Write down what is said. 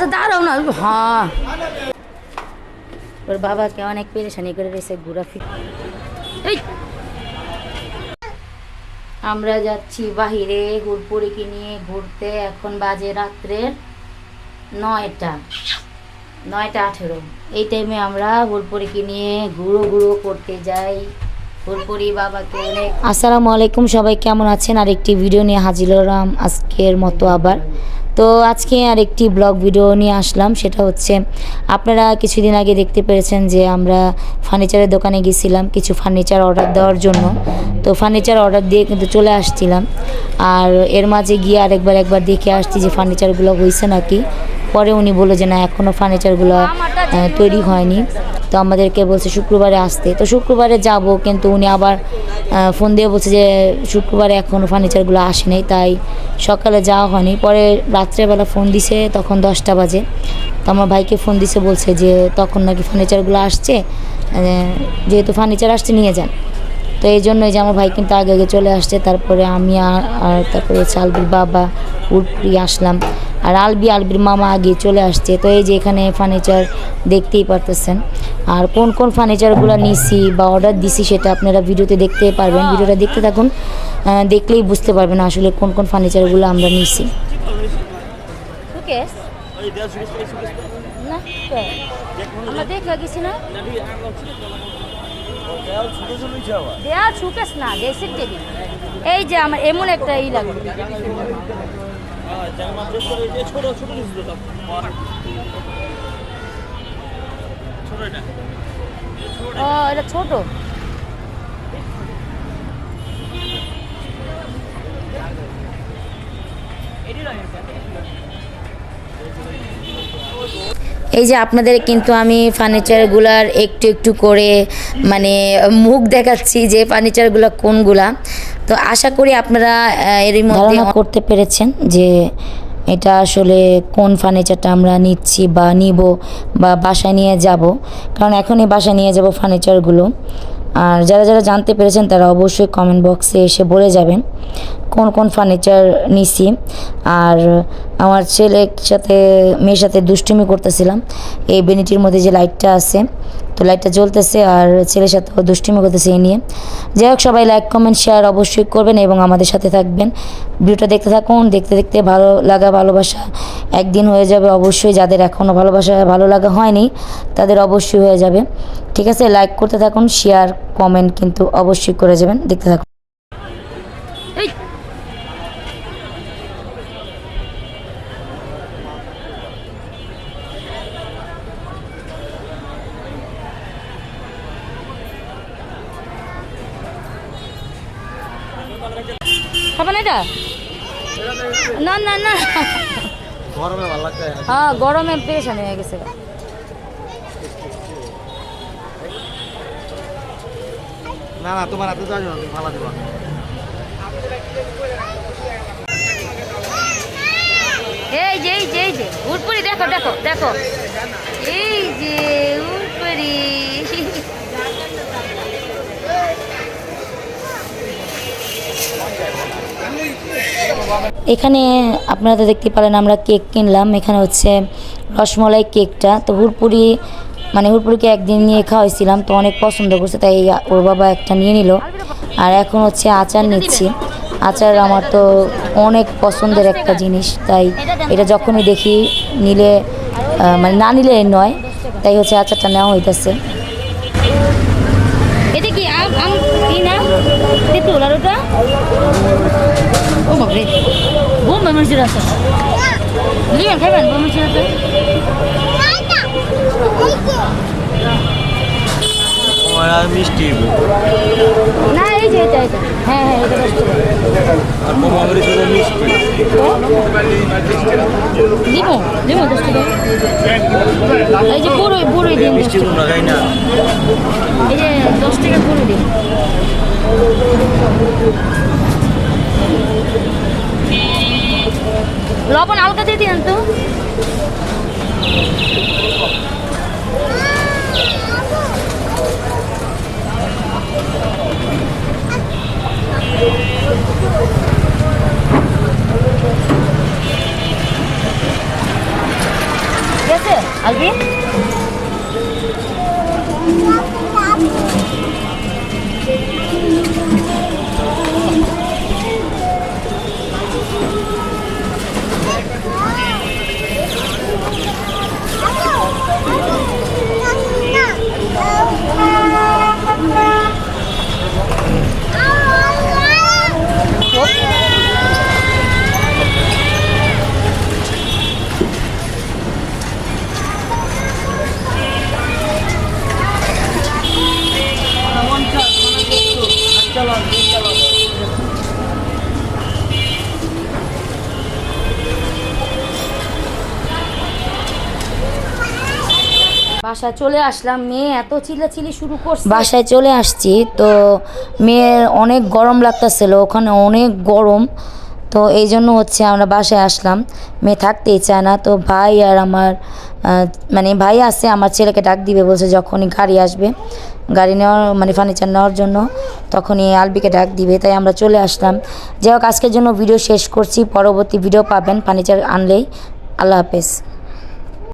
আচ্ছা দাঁড়াও না হ্যাঁ। ওর বাবাকে অনেক পেরেশানি করে রয়েছে আমরা যাচ্ছি বাহিরে হুড়পুরিকে নিয়ে ঘুরতে, এখন বাজে রাত্রের নয়টা নয়টা আঠেরো। এই টাইমে আমরা হুড়পুরিকে নিয়ে ঘুরো ঘুরো করতে যাই। বাবাকে আসসালামু আলাইকুম, সবাই কেমন আছেন? আর একটি ভিডিও নিয়ে হাজির হলাম আজকের মতো আবার। তো আজকে আর একটি ব্লগ ভিডিও নিয়ে আসলাম, সেটা হচ্ছে আপনারা কিছুদিন আগে দেখতে পেরেছেন যে আমরা ফার্নিচারের দোকানে গেছিলাম কিছু ফার্নিচার অর্ডার দেওয়ার জন্য। তো ফার্নিচার অর্ডার দিয়ে কিন্তু চলে আসছিলাম। আর এর মাঝে গিয়ে আরেকবার, একবার দেখে আসছি যে ফার্নিচারগুলো হয়েছে নাকি। পরে উনি বলল যে না এখনও ফার্নিচারগুলো তৈরি হয়নি। তো আমাদেরকে বলছে শুক্রবারে আসতে। তো শুক্রবারে যাব, কিন্তু উনি আবার ফোন দিয়ে বলছে যে শুক্রবারে এখনও ফার্নিচারগুলো আসেনি, তাই সকালে যাওয়া হয়নি। পরে রাত্রেবেলা ফোন দিছে, তখন দশটা বাজে। তো আমার ভাইকে ফোন দিছে, বলছে যে তখন নাকি ফার্নিচারগুলো আসছে যেহেতু ফার্নিচার আসছে, নিয়ে যান। তো এই জন্যই যে আমার ভাই কিন্তু আগে আগে চলে আসছে, তারপরে আমি আর তারপরে হচ্ছে আলবির বাবা উঠপুরি আসলাম। আর আলবি আলবির মামা আগে চলে আসছে। তো এই যে এখানে ফার্নিচার দেখতেই পারতেছেন। আর কোন কোন ফার্নিচারগুলো নিছি বা অর্ডার দিছি সেটা আপনারা ভিডিওতে দেখতে পারবেন। ভিডিওটা দেখতে থাকুন। দেখলেই বুঝতে পারবেন আসলে কোন কোন ফার্নিচারগুলো আমরা নিছি। এই যে আমার এমন একটা ই এটা ছোট এই যে আপনাদের কিন্তু আমি ফার্নিচারগুলার একটু একটু করে মানে মুখ দেখাচ্ছি যে ফার্নিচারগুলো কোনগুলা। তো আশা করি আপনারা এরই মধ্যে করতে পেরেছেন যে এটা আসলে কোন ফার্নিচারটা আমরা নিচ্ছি বা নিব বা বাসায় নিয়ে যাব। কারণ এখনই বাসায় নিয়ে যাব ফার্নিচারগুলো আর যারা যারা জানতে পেরেছেন তারা অবশ্যই কমেন্ট বক্সে এসে বলে যাবেন কোন কোন ফার্নিচার নিছি। আর আমার ছেলের সাথে, মেয়ের সাথে দুষ্টুমি করতেছিলাম। এই বেনিটির মধ্যে যে লাইটটা আছে, তো লাইটটা জ্বলতেছে আর ছেলের সাথে দুষ্টুমি করতেছে এই নিয়ে। যাই হোক, সবাই লাইক কমেন্ট শেয়ার অবশ্যই করবেন এবং আমাদের সাথে থাকবেন। ভিডিওটা দেখতে থাকুন, দেখতে দেখতে ভালো লাগা, ভালোবাসা একদিন হয়ে যাবে। অবশ্যই যাদের এখনও ভালোবাসা, ভালো লাগা হয়নি, তাদের অবশ্যই হয়ে যাবে। ঠিক আছে লাইক করতে থাকুন শেয়ার কমেন্ট কিন্তু অবশ্যই করে যাবেন দেখতে থাকুন। হবে না এটা? না না না। গরমে ভালো লাগছে। হ্যাঁ গরমে পেরেশানি হয়ে গেছে। না না, তোমার হাতে যাও তুমি ভালো দিবা। এই যে এই যে এই যে উটপুরি দেখো দেখো দেখো। এই যে উটপুরি এখানে আপনারা তো দেখতে পারেন আমরা কেক কিনলাম। এখানে হচ্ছে রসমলাই কেকটা। তো হুড়পুরি মানে হুড়পুরিকে একদিন নিয়ে খাওয়াইছিলাম, তো অনেক পছন্দ করছে, তাই ওর বাবা একটা নিয়ে নিল। আর এখন হচ্ছে আচার নিচ্ছি। আচার আমার তো অনেক পছন্দের একটা জিনিস, তাই এটা যখনই দেখি নিলে মানে না নিলে নয়, তাই হচ্ছে আচারটা নেওয়া হইতেছে। আর মিষ্টি না এই যে এটা এটা। হ্যাঁ হ্যাঁ এটা দশ আর মোমাগরি শুধু মিষ্টি। দিব দিব দশ টাকা। এই যে পুরোই পুরোই দিন মিষ্টি। তোমরা খাই না। এই যে দশ টাকা পুরো দিন। লবণ হালকা দিয়ে দিন তো। আছে আলবি? বাসায় চলে আসলাম, মেয়ে এত চিল্লাচিল্লি শুরু করছে। বাসায় চলে আসছি, তো মেয়ের অনেক গরম লাগতেছিল, ওখানে অনেক গরম, তো এই জন্য হচ্ছে আমরা বাসায় আসলাম। মেয়ে থাকতেই চায় না, তো ভাই আর আমার মানে ভাই আছে, আমার ছেলেকে ডাক দিবে, বলছে যখনই গাড়ি আসবে, গাড়ি নেওয়ার মানে ফার্নিচার নেওয়ার জন্য, তখনই আলবিকে ডাক দিবে, তাই আমরা চলে আসলাম। যাই হোক, আজকের জন্য ভিডিও শেষ করছি, পরবর্তী ভিডিও পাবেন ফার্নিচার আনলেই। আল্লাহ হাফেজ।